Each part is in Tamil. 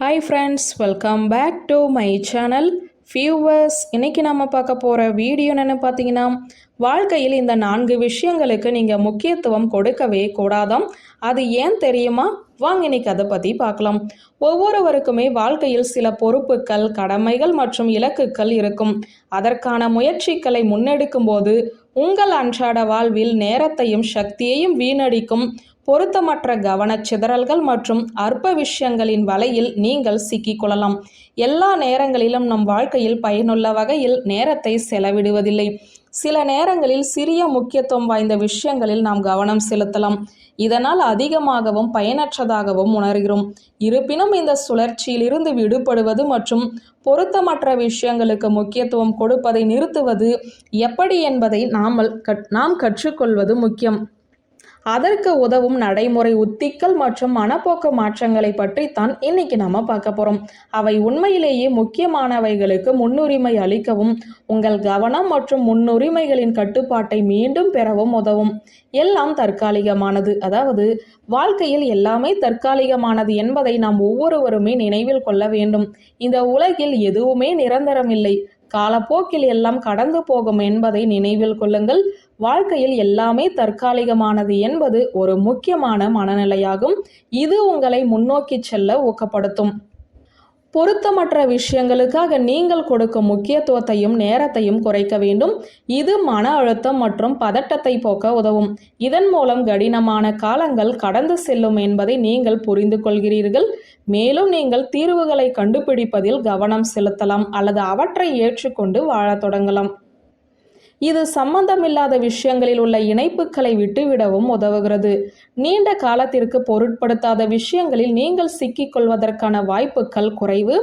Hi friends welcome back to my channel viewers இன்றைக்கி நம்ம பார்க்க போகிற வீடியோ என்னென்னு பார்த்தீங்கன்னா வாழ்க்கையில் இந்த நான்கு விஷயங்களுக்கு நீங்கள் முக்கியத்துவம் கொடுக்கவே கூடாதாம். அது ஏன் தெரியுமா? வாங்க இன்னைக்கு அதை பற்றி பார்க்கலாம். ஒவ்வொருவருக்குமே வாழ்க்கையில் சில பொறுப்புகள் கடமைகள் மற்றும் இலக்குகள் இருக்கும். அதற்கான முயற்சிகளை முன்னெடுக்கும் போது உங்கள் அன்றாட வாழ்வில் நேரத்தையும் சக்தியையும் வீணடிக்கும். பொருத்தமற்ற கவனச்சிதறல்கள் மற்றும் அற்ப விஷயங்களின் வலையில் நீங்கள் சிக்கிக்கொள்ளலாம் எல்லா நேரங்களிலும் நம் வாழ்க்கையில் பயனுள்ள வகையில் நேரத்தை செலவிடுவதில்லை. சில நேரங்களில் சிறிய முக்கியத்துவம் வாய்ந்த விஷயங்களில் நாம் கவனம் செலுத்தலாம். இதனால் அதிகமாகவும் பயனற்றதாகவும் உணர்கிறோம். இருப்பினும் இந்த சுழற்சியிலிருந்து விடுபடுவது மற்றும் பொருத்தமற்ற விஷயங்களுக்கு முக்கியத்துவம் கொடுப்பதை நிறுத்துவது எப்படி என்பதை நாமல் நாம் கற்றுக்கொள்வது முக்கியம். அதற்கு உதவும் நடைமுறை உத்திகள் மற்றும் மனப்போக்கு மாற்றங்களை பற்றித்தான் இன்னைக்கு நம்ம பார்க்க போகிறோம் அவை உண்மையிலேயே முக்கியமானவைகளுக்கு முன்னுரிமை அளிக்கவும் உங்கள் கவனம் மற்றும் முன்னுரிமைகளின் கட்டுப்பாட்டை மீண்டும் பெறவும் உதவும். எல்லாம் தற்காலிகமானது. அதாவது வாழ்க்கையில் எல்லாமே தற்காலிகமானது என்பதை நாம் ஒவ்வொருவருமே நினைவில் கொள்ள வேண்டும். இந்த உலகில் எதுவுமே நிரந்தரமில்லை. காலப்போக்கில் எல்லாம் கடந்து போகும் என்பதை நினைவில் கொள்ளுங்கள். வாழ்க்கையில் எல்லாமே தற்காலிகமானது என்பது ஒரு முக்கியமான மனநிலையாகும். இது உங்களை முன்னோக்கி செல்ல ஊக்கப்படுத்தும். பொருத்தமற்ற விஷயங்களுக்காக நீங்கள் கொடுக்கும் முக்கியத்துவத்தையும் நேரத்தையும் குறைக்க வேண்டும். இது மன அழுத்தம் மற்றும் பதட்டத்தை போக்க உதவும். இதன் மூலம் கடினமான காலங்கள் கடந்து செல்லும் என்பதை நீங்கள் புரிந்து கொள்கிறீர்கள். மேலும் நீங்கள் தீர்வுகளை கண்டுபிடிப்பதில் கவனம் செலுத்தலாம் அல்லது அவற்றை ஏற்றுக்கொண்டு வாழத் தொடங்கலாம். இது சம்பந்தமில்லாத விஷயங்களில் உள்ள இணைப்புகளை விட்டுவிடவும் உதவுகிறது. நீண்ட காலத்திற்கு பொருட்படுத்தாத விஷயங்களில் நீங்கள் சிக்கிக்கொள்வதற்கான வாய்ப்புகள் குறைவு.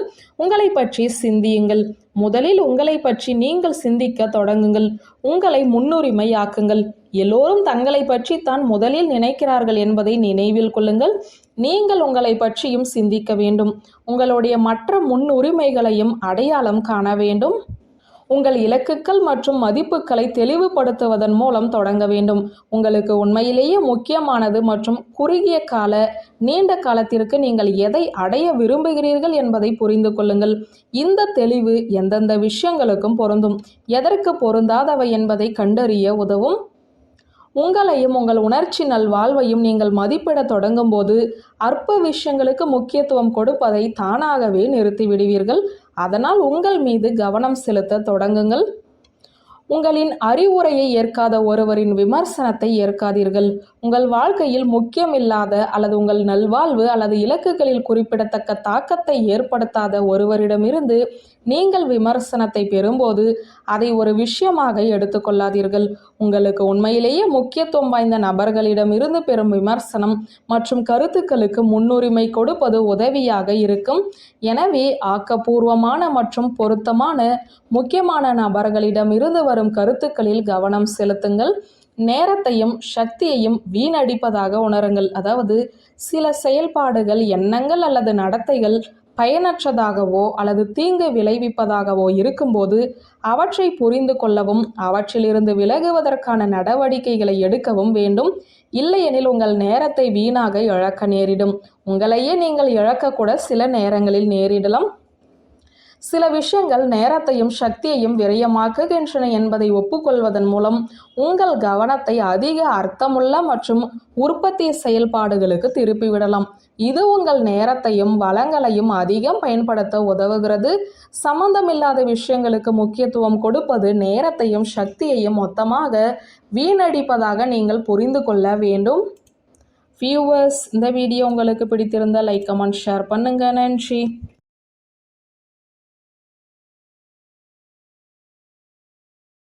உங்களை பற்றி சிந்தியுங்கள். முதலில் உங்களை பற்றி நீங்கள் சிந்திக்க தொடங்குங்கள். உங்களை முன்னுரிமையாக்குங்கள். எல்லோரும் தங்களை பற்றி தான் முதலில் நினைக்கிறார்கள் என்பதை நினைவில் கொள்ளுங்கள். நீங்கள் உங்களை பற்றியும் சிந்திக்க வேண்டும். உங்களுடைய மற்ற முன்னுரிமைகளையும் அடையாளம் காண வேண்டும். உங்கள் இலக்குகள் மற்றும் மதிப்புகளை தெளிவுபடுத்துவதன் மூலம் தொடங்க வேண்டும். உங்களுக்கு உண்மையிலேயே முக்கியமானது மற்றும் குறுகிய கால நீண்ட காலத்திற்கு நீங்கள் எதை அடைய விரும்புகிறீர்கள் என்பதை புரிந்து கொள்ளுங்கள். இந்த தெளிவு எந்தெந்த விஷயங்களுக்கும் பொருந்தும். எதற்கு பொருந்தாதவை என்பதை கண்டறிய உதவும். உங்களையும் உங்கள் உணர்ச்சி நல்வாழ்வையும் நீங்கள் மதிப்பிட தொடங்கும் போது அற்ப விஷயங்களுக்கு முக்கியத்துவம் கொடுப்பதை தானாகவே நிறுத்திவிடுவீர்கள். அதனால் உங்கள் மீது கவனம் செலுத்த தொடங்குங்கள். உங்களின் அறிவுரையை ஏற்காத ஒருவரின் விமர்சனத்தை ஏற்காதீர்கள். உங்கள் வாழ்க்கையில் முக்கியமில்லாத அல்லது உங்கள் நல்வாழ்வு அல்லது இலக்குகளில் குறிப்பிடத்தக்க தாக்கத்தை ஏற்படுத்தாத ஒருவரிடமிருந்து நீங்கள் விமர்சனத்தை பெறும்போது அதை ஒரு விஷயமாக எடுத்துக்கொள்ளாதீர்கள். உங்களுக்கு உண்மையிலேயே முக்கியத்துவம் வாய்ந்த நபர்களிடமிருந்து பெறும் விமர்சனம் மற்றும் கருத்துக்களுக்கு முன்னுரிமை கொடுப்பது உதவியாக இருக்கும். எனவே ஆக்கப்பூர்வமான மற்றும் பொருத்தமான முக்கியமான நபர்களிடமிருந்து வரும் கருத்துக்களில் கவனம் செலுத்துங்கள். நேரத்தையும் சக்தியையும் வீணடிப்பதாக உணருங்கள். அதாவது சில செயல்பாடுகள் எண்ணங்கள் அல்லது நடத்தைகள் பயனற்றதாகவோ அல்லது தீங்கு விளைவிப்பதாகவோ இருக்கும்போது அவற்றை புரிந்து கொள்ளவும் அவற்றிலிருந்து விலகுவதற்கான நடவடிக்கைகளை எடுக்கவும் வேண்டும். இல்லையெனில் உங்கள் நேரத்தை வீணாக இழக்க நேரிடும். உங்களையே நீங்கள் இழக்கக்கூட சில நேரங்களில் நேரிடலாம். சில விஷயங்கள் நேரத்தையும் சக்தியையும் விரயமாக்குகின்றன என்பதை ஒப்புக்கொள்வதன் மூலம் உங்கள் கவனத்தை அதிக அர்த்தமுள்ள மற்றும் உற்பத்தி செயல்பாடுகளுக்கு திருப்பிவிடலாம். இது உங்கள் நேரத்தையும் வளங்களையும் அதிகம் பயன்படுத்த உதவுகிறது. சம்பந்தமில்லாத விஷயங்களுக்கு முக்கியத்துவம் கொடுப்பது நேரத்தையும் சக்தியையும் மொத்தமாக வீணடிப்பதாக நீங்கள் புரிந்து கொள்ள வேண்டும். வியூவர்ஸ் இந்த வீடியோ உங்களுக்கு பிடித்திருந்தால் லைக் கமெண்ட் ஷேர் பண்ணுங்கள் நன்றி.